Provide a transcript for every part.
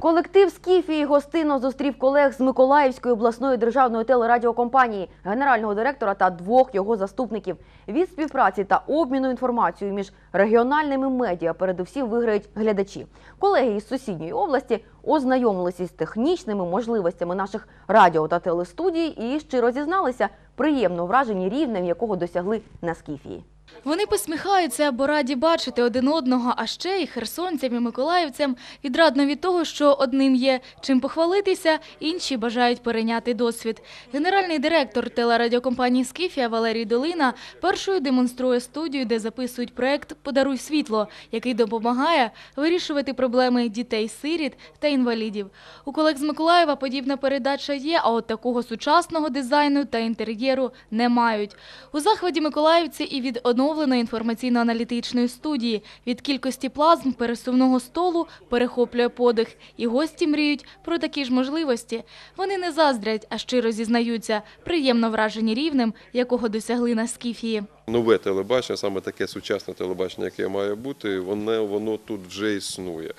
Колектив Скіфії гостинно зустрів колег з Миколаївської обласної державної телерадіокомпанії, генерального директора та двох його заступників. Від співпраці та обміну інформацією між регіональними медіа передусім виграють глядачі. Колеги із сусідньої області ознайомилися з технічними можливостями наших радіо та телестудій і щиро зізналися приємно вражені рівнем, якого досягли на Скіфії. Вони посміхаються, бо раді бачити один одного, а ще й херсонцям і миколаївцям відрадно від того, що одним є чим похвалитися, інші бажають перейняти досвід. Генеральний директор телерадіокомпанії «Скіфія» Валерій Долина першою демонструє студію, де записують проект «Подаруй світло», який допомагає вирішувати проблеми дітей-сиріт та інвалідів. У колег з Миколаєва подібна передача є, а от такого сучасного дизайну та інтер'єру не мають. У захваті миколаївці і від оновленої інформаційно-аналітичної студії, від кількості плазм пересувного столу перехоплює подих. І гості мріють про такі ж можливості. Вони не заздрять, а щиро зізнаються, приємно вражені рівнем, якого досягли на Скіфії. Нове телебачення, саме таке сучасне телебачення, яке має бути, воно, воно тут вже існує.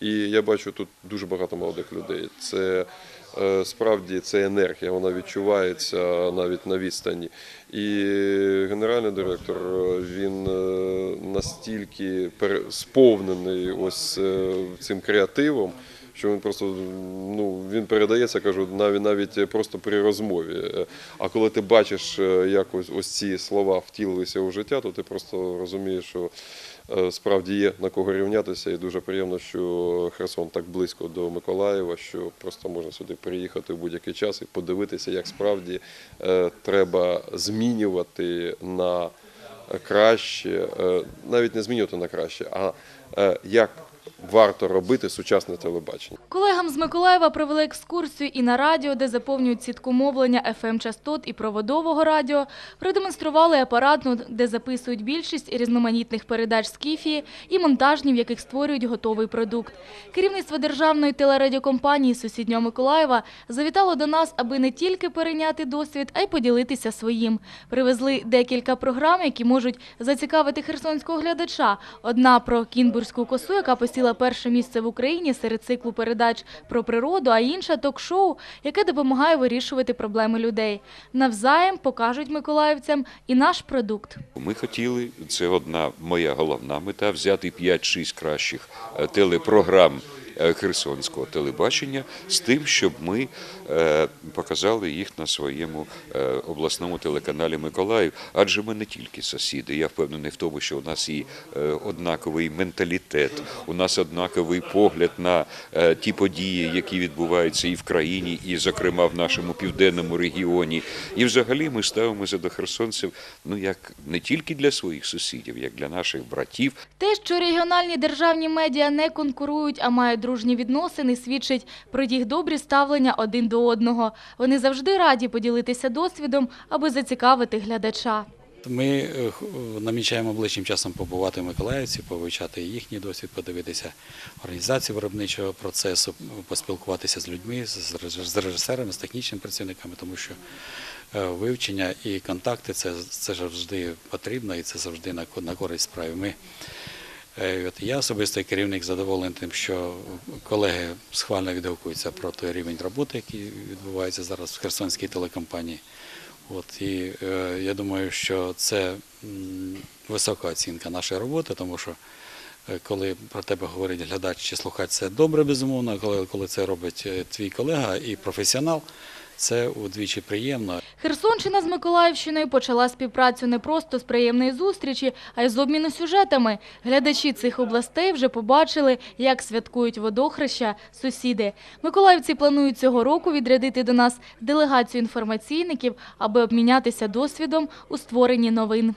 І я бачу тут дуже багато молодих людей. Це справді це енергія, вона відчувається навіть на відстані. І генеральний директор е, він е, настільки сповнений ось е, цим креативом. Що він просто ну він передається, кажу, навіть навіть просто при розмові. Е, А коли ти бачиш, е, як ось, ці слова втілилися у життя, то ти просто розумієш, що е, справді є на кого рівнятися, і дуже приємно, що Херсон так близько до Миколаєва, що просто можна сюди приїхати в будь-який час і подивитися, як справді е, треба змінювати на краще, е, навіть не змінювати на краще, а е, як варто робити сучасне телебачення. Колегам з Миколаєва провели екскурсію і на радіо, де заповнюють сітку мовлення FM-частот і проводового радіо, продемонстрували апаратну, де записують більшість різноманітних передач з Кіфії і монтажні, в яких створюють готовий продукт. Керівництво державної телерадіокомпанії сусіднього Миколаєва завітало до нас, аби не тільки перейняти досвід, а й поділитися своїм. Привезли декілька програм, які можуть зацікавити херсонського глядача. Одна про кінбурзьку косу, яка посіла перше місце в Україні серед циклу передач про природу, а інша ток-шоу, яке допомагає вирішувати проблеми людей. Навзаєм покажуть миколаївцям і наш продукт. Ми хотіли, це одна моя головна мета, взяти 5-6 кращих е, телепрограм херсонського телебачення з тим, щоб ми е, показали їх на своєму е, обласному телеканалі Миколаїв. Адже ми не тільки сусіди. Я впевнений в тому, що у нас і е, однаковий менталітет, у нас однаковий погляд на е, ті події, які відбуваються і в країні, і, зокрема, в нашому південному регіоні. І взагалі ми ставимося до херсонців ну як не тільки для своїх сусідів, як для наших братів. Те, що регіональні державні медіа не конкурують, а мають дружні відносини, свідчить про їх добрі ставлення один до одного. Вони завжди раді поділитися досвідом, аби зацікавити глядача. Ми е, намічаємо ближчим часом побувати в Миколаївці, повивчати їхній досвід, подивитися організацію виробничого процесу, поспілкуватися з людьми, з режисерами, з технічними працівниками, тому що е, вивчення і контакти це, завжди потрібно і це завжди на, ко- на користь справі. Ми, е, я особисто керівник задоволений тим, що колеги схвально відгукуються про той рівень роботи, який відбувається зараз в Херсонській телекомпанії. От і е, я думаю, що це висока оцінка нашої роботи, тому що е, коли про тебе говорить глядач чи слухач, це добре, безумовно. Коли, коли це робить е, твій колега і професіонал, це удвічі приємно. Херсонщина з Миколаївщиною почала співпрацю не просто з приємної зустрічі, а й з обміну сюжетами. Глядачі цих областей вже побачили, як святкують водохреща сусіди. Миколаївці планують цього року відрядити до нас делегацію інформаційників, аби обмінятися досвідом у створенні новин.